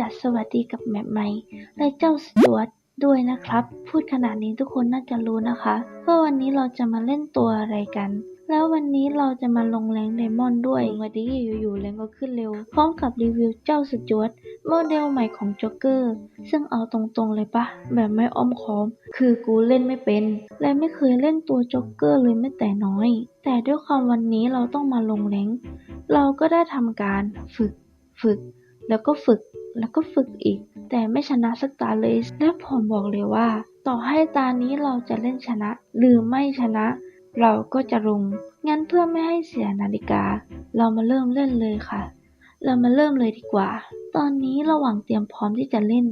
ดัสสวัสดีกับแมปใหม่ และเจ้าสจวตด้วยนะครับ พูดขนาดนี้ทุกคนน่าจะรู้นะคะว่าวันนี้เราจะมาเล่นตัวอะไรกัน แล้ววันนี้เราจะมาลงแรงไดมอนด์ด้วยวันนี้อยู่ๆแรงก็ขึ้นเร็ว พร้อมกับรีวิวเจ้าสจวตโมเดลใหม่ของจ็อกเกอร์ ซึ่งเอาตรงๆเลยปะแบบไม่อ้อมค้อม คือกูเล่นไม่เป็น และไม่เคยเล่นตัวจ็อกเกอร์เลยแม้แต่น้อย แต่ด้วยความวันนี้เราต้องมาลงแรงเราก็ได้ทำการฝึก ฝึก แล้วก็ฝึก แล้วก็ฝึกอีก แต่ไม่ชนะสักตาเลย และผมบอกเลยว่า ต่อให้ตานี้เราจะเล่นชนะ หรือไม่ชนะ เราก็จะลง งั้นเพื่อไม่ให้เสียนาฬิกา เรามาเริ่มเล่นเลยค่ะ เรามาเริ่มเลยดีกว่า ตอนนี้ระหว่างเตรียมพร้อมที่จะเล่น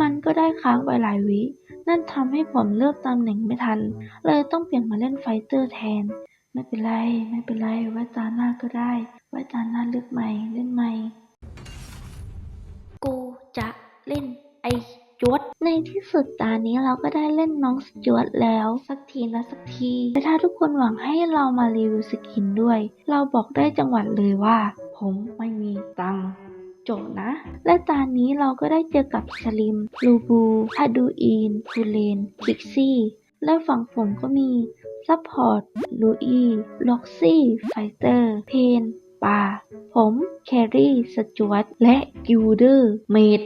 มันก็ได้ค้างไปหลายวิ นั่นทำให้ผมเลือกตำแหน่งไม่ทัน เลยต้องเปลี่ยนมาเล่นไฟเตอร์แทนไม่เป็นไร ไม่เป็นไร ไว้ตาหน้าก็ได้ ไว้ตาหน้าเลือกใหม่ เล่นใหม่ จวดในที่สุดตานี้เราก็ได้เล่นน้องสจวดแล้ว สักทีนะสักทีแต่ถ้าทุกคนหวังให้เรามารีวิวสกินด้วย เราบอกได้จังหวัดเลยว่า ผมไม่มีตังโจนะ และตอนนี้เราก็ได้เจอกับสลิม ลูบูฮาดูอีนฟูเลนคิกซี่ และฝั่งผมก็มี ซัพพอร์ต ลูอีล็อกซี่ ไฟเตอร์ เพนปา ผม แครี่ สจวต และกิลเดอร์ เมด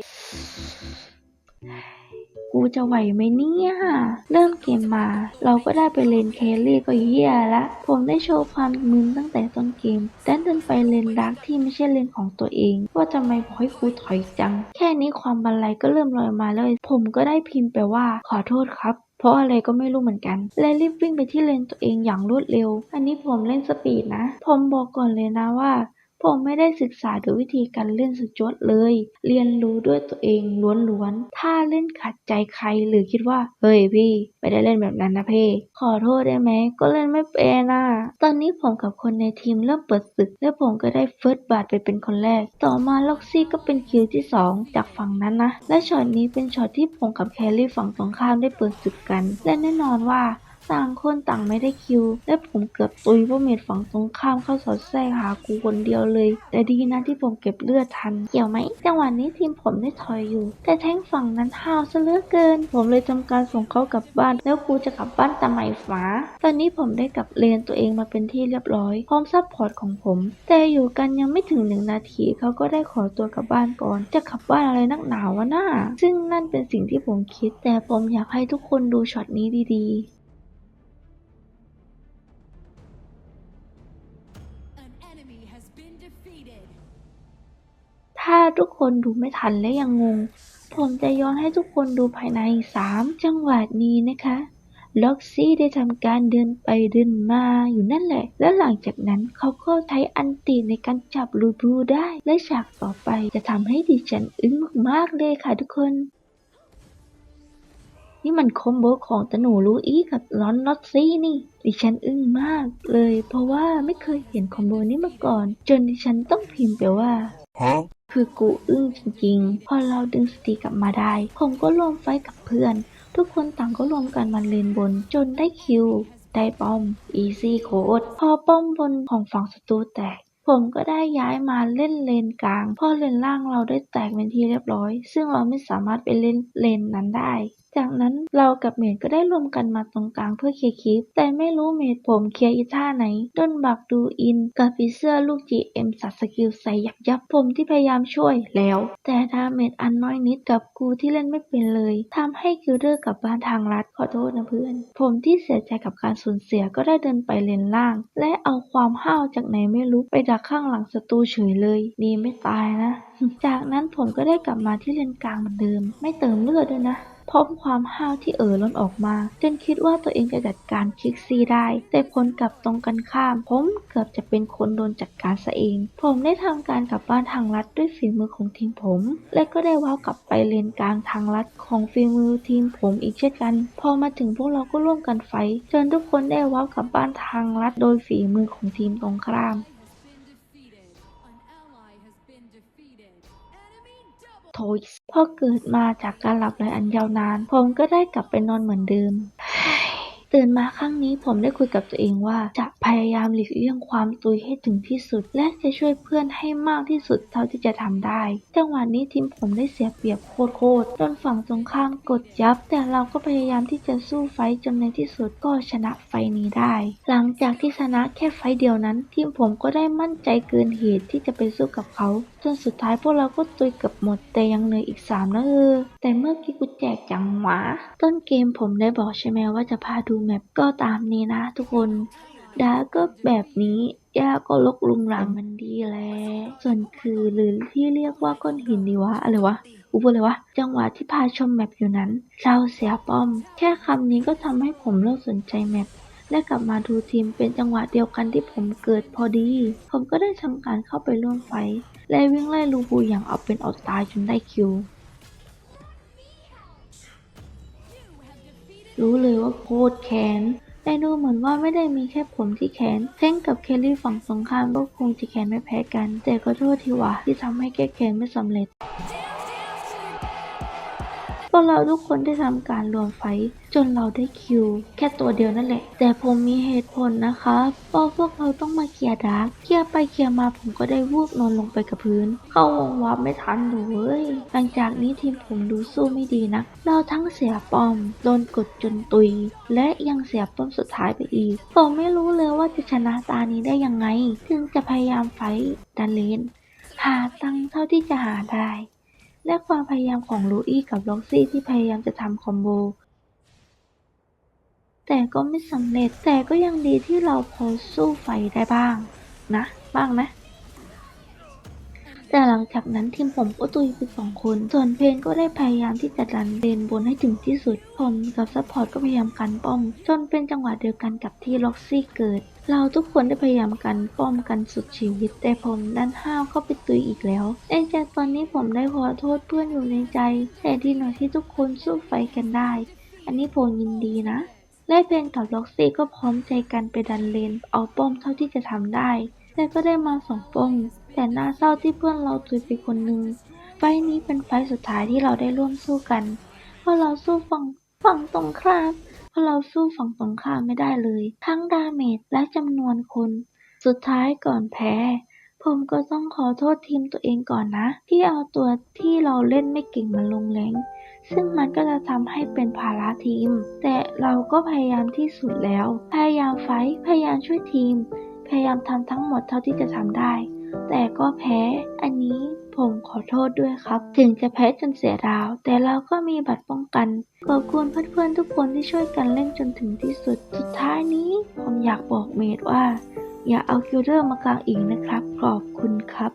กูจะไหวไหมเนี่ย เริ่มเกมมา เราก็ได้ไปเลนแครี่ก็เฮียละ ผมได้โชว์ความมึนตั้งแต่ต้นเกมแต่เดินไปเลนดาร์กที่ไม่ใช่เลนของตัวเอง ว่าทำไมบอกให้ครูถอยจัง แค่นี้ความบันไลก็เริ่มลอยมาเลย ผมก็ได้พิมพ์ไปว่าขอโทษครับเพราะอะไรก็ไม่รู้เหมือนกัน และรีบวิ่งไปที่เลนตัวเองอย่างรวดเร็ว อันนี้ผมเล่นสปีดนะ ผมบอกก่อนเลยนะว่า ผมไม่ได้ศึกษาดูวิธีการเล่นสุดยอดเลย เรียนรู้ด้วยตัวเองล้วนๆ ถ้าเล่นขัดใจใครหรือคิดว่า เฮ้ยพี่ ไม่ได้เล่นแบบนั้นนะเพ่ขอโทษได้ไหม ก็เล่นไม่เป็นน่ะ ตอนนี้ผมกับคนในทีมเริ่มเปิดศึก และผมก็ได้เฟิร์สบาทไปเป็นคนแรก ต่อมาล็อกซี่ก็เป็นคิวที่ 2 จากฝั่งนั้นนะ และช็อตนี้เป็นช็อตที่ผมกับแคลรี่ฝั่งตรงข้ามได้เปิดศึกกัน และแน่นอนว่า ต่างคนต่างไม่ได้คิว และผมเกือบตุยเพราะเมดฝั่งตรงข้ามเข้าสอดแทรกหากูคนเดียวเลย แต่ดีนะที่ผมเก็บเลือดทัน เกี่ยวไหม จังหวะนี้ทีมผมได้ถอยอยู่ แต่แท่งฝั่งนั้นห้าวซะเหลือเกิน ผมเลยทำการส่งเขากลับบ้าน แล้วกูจะกลับบ้านแต่ไม่ฟ้า ตอนนี้ผมได้กลับเลนตัวเองมาเป็นที่เรียบร้อย พร้อมซัพพอร์ตของผม แต่อยู่กันยังไม่ถึงหนึ่งนาทีเขาก็ได้ขอตัวกลับบ้านก่อน จะกลับบ้านอะไรนักหนาวะน่าซึ่งนั่นเป็นสิ่งที่ผมคิด แต่ผมอยากให้ทุกคนดูช็อตนี้ดีๆ ถ้าทุกคนดูไม่ทันและยังงง ผมจะย้อนให้ทุกคนดูภายใน 3 จังหวะนี้นะคะล็อกซี่ได้ทำการเดินไปเดินมาอยู่นั่นแหละ และหลังจากนั้นเขาก็ใช้อันติในการจับลูบูได้ และฉากต่อไปจะทำให้ดิฉันอึ้งมากๆเลยค่ะทุกคน นี่มันคอมโบของตะหนูลูอี้กับร้อนล็อกซี่นี่ ดิฉันอึ้งมากเลย เพราะว่าไม่เคยเห็นคอมโบนี้มาก่อน จนดิฉันต้องพิมพ์ไปว่า คือกูอึ้งจริงๆ พอเราดึงสติกลับมาได้ ผมก็รวมไฟกับเพื่อน ทุกคนต่างก็รวมกันมาเลนบนจนได้คิว ได้ป้อม อีซี่โคดพอป้อมบนของฝั่งศัตรูแตก ผมก็ได้ย้ายมาเล่นเลนกลาง พอเลนล่างเราได้แตกเป็นที่เรียบร้อย ซึ่งเราไม่สามารถไปเล่นเลนนั้นได้ จากนั้นเรากับเมดก็ได้รวมกันมาตรงกลางเพื่อเคลียร์คลิป แต่ไม่รู้เมดผมเคลียร์อีท่าไหนด้นบักดูอินกับพีเสื้อลูก GM สัตสกิลใส่ยับยับผมที่พยายามช่วยแล้ว แต่ดาเมจอันน้อยนิดกับกูที่เล่นไม่เป็นเลยทำให้กิลเดอร์กลับบ้านทางลัดขอโทษนะเพื่อน ผมที่เสียใจกับการสูญเสียก็ได้เดินไปเลนล่าง และเอาความห้าวจากไหนไม่รู้ไปดักข้างหลังศัตรูเฉยเลย ดีไม่ตายนะ จากนั้นผมก็ได้กลับมาที่เลนกลางเหมือนเดิม ไม่เติมเลือดด้วยนะ พร้อมความห้าวที่เอ่อล้นออกมา จนคิดว่าตัวเองจะจัดการคิกซี่ได้ แต่ผลกลับตรงกันข้าม ผมเกือบจะเป็นคนโดนจัดการซะเอง ผมได้ทำการกลับบ้านทางลัดด้วยฝีมือของทีมผม และก็ได้ว้าวกลับไปเลนกลางทางลัดของฝีมือทีมผมอีกเช่นกัน พอมาถึงพวกเราก็ร่วมกันไฟจนทุกคนได้ว้าวกลับบ้านทางลัดโดยฝีมือของทีมตรงข้าม โทยพอเกิดมาจากการหลับไหลอันยาวนาน ผมก็ได้กลับไปนอนเหมือนเดิมตื่ตื่นมาครั้งนี้ผมได้คุยกับตัวเองว่า จะพยายามหลีกเลี่ยงความตุยให้ถึงที่สุด และจะช่วยเพื่อนให้มากที่สุดเท่าที่จะทำได้ จังหวะนี้ทีมผมได้เสียเปรียบโคตรๆจนฝั่งตรงข้ามกดยับ แต่เราก็พยายามที่จะสู้ไฟจนในที่สุดก็ชนะไฟนี้ได้ หลังจากที่ชนะแค่ไฟเดียวนั้น ทีมผมก็ได้มั่นใจเกินเหตุที่จะไปสู้กับเขา นสุดท้ายพวกเราก็ตุยเกือบหมด แต่ยังเหลืออีกสามนะเออ แต่เมื่อกี้กูแจกจังหวะต้นเกมผมได้บอกใช่ไหมว่าจะพาดูแมปก็ตามนี้นะทุกคนดาก็แบบนี้ย่าก็ลกลุงรังมันดีแล้วส่วนคือหรือที่เรียกว่าก้อนหินดีวะอะไรวะกูพูดเลยวะจังหวะที่พาชมแมปอยู่นั้นเราเสียป้อม แค่คำนี้ก็ทำให้ผมเลิกสนใจแมป และกลับมาดูทีมเป็นจังหวะเดียวกันที่ผมเกิดพอดี ผมก็ได้ทำการเข้าไปร่วมไฟ และวิ่งไล่ลูบูอย่างเอาเป็นเอาตายจนได้คิว รู้เลยว่าโคตรแค้นแต่ดูเหมือนว่าไม่ได้มีแค่ผมที่แค้นเท่งกับเคลลี่ฝั่งตรงข้ามก็คงจะแค้นไม่แพ้กัน แต่ก็โทษทีว่าที่ทำให้แก้แค้นไม่สำเร็จ วกเราทุกคนได้ทำการรวมไฟจนเราได้คิว แค่ตัวเดียวนั่นแหละ แต่ผมมีเหตุผลนะคะเพราะพวกเราต้องมาเคลียร์ดาร์กเคลียร์ไปเคลียร์มาผมก็ได้วูบนอนลงไปกับพื้น เข้าวงวับไม่ทันเลยหลังจากนี้ทีมผมดูสู้ไม่ดีนะ เราทั้งเสียป้อมโดนกดจนตุย และยังเสียป้อมสุดท้ายไปอีก ผมไม่รู้เลยว่าจะชนะตานี้ได้ยังไงจึงจะพยายามไฟดันเลนหาตังเท่าที่จะหาได้ และความพยายามของลูอี้กับล็อกซี่ที่พยายามจะทำคอมโบ แต่ก็ไม่สำเร็จแต่ก็ยังดีที่เราพอสู้ไฟได้บ้าง นะ บ้างนะ แต่หลังจากนั้นทีมผมก็ตุยไปสองคน ส่วนเพนก็ได้พยายามที่จะดันเลนบนให้ถึงที่สุด ผมกับซัพพอร์ตก็พยายามกันป้อม จนเป็นจังหวะเดียวกันกับที่ล็อกซี่เกิด เราทุกคนได้พยายามกันป้อมกันสุดชีวิต แต่ผมดันห้าวเข้าไปตุยอีกแล้วในใจตอนนี้ผมได้ขอโทษเพื่อนอยู่ในใจ แต่ดีหน่อยที่ทุกคนสู้ไฟกันได้ อันนี้ผมยินดีนะและเพนกับล็อกซี่ก็พร้อมใจกันไปดันเลน เอาป้อมเท่าที่จะทำได้ แต่ก็ได้มาสองป้อม แต่น่าเศร้าที่เพื่อนเราตุยไปคนหนึ่งไฟนี้เป็นไฟสุดท้ายที่เราได้ร่วมสู้กัน เพราะเราสู้ฝั่งฝั่งตรงข้ามเพราะเราสู้ฝั่งตรงข้ามไม่ได้เลย ทั้งดาเมจและจำนวนคน สุดท้ายก่อนแพ้ ผมก็ต้องขอโทษทีมตัวเองก่อนนะ ที่เอาตัวที่เราเล่นไม่เก่งมาลงแรงซึ่งมันก็จะทำให้เป็นภาระทีม แต่เราก็พยายามที่สุดแล้ว พยายามไฟพยายามช่วยทีม พยายามทำทั้งหมดเท่าที่จะทำได้ แต่ก็แพ้ อันนี้ผมขอโทษด้วยครับ ถึงจะแพ้จนเสียดาว แต่เราก็มีบัตรป้องกัน ขอบคุณเพื่อนๆทุกคนที่ช่วยกันเล่นจนถึงที่สุด สุดท้ายนี้ผมอยากบอกเมดว่า อย่าเอาคิวเดอร์มากลางอีกนะครับ ขอบคุณครับ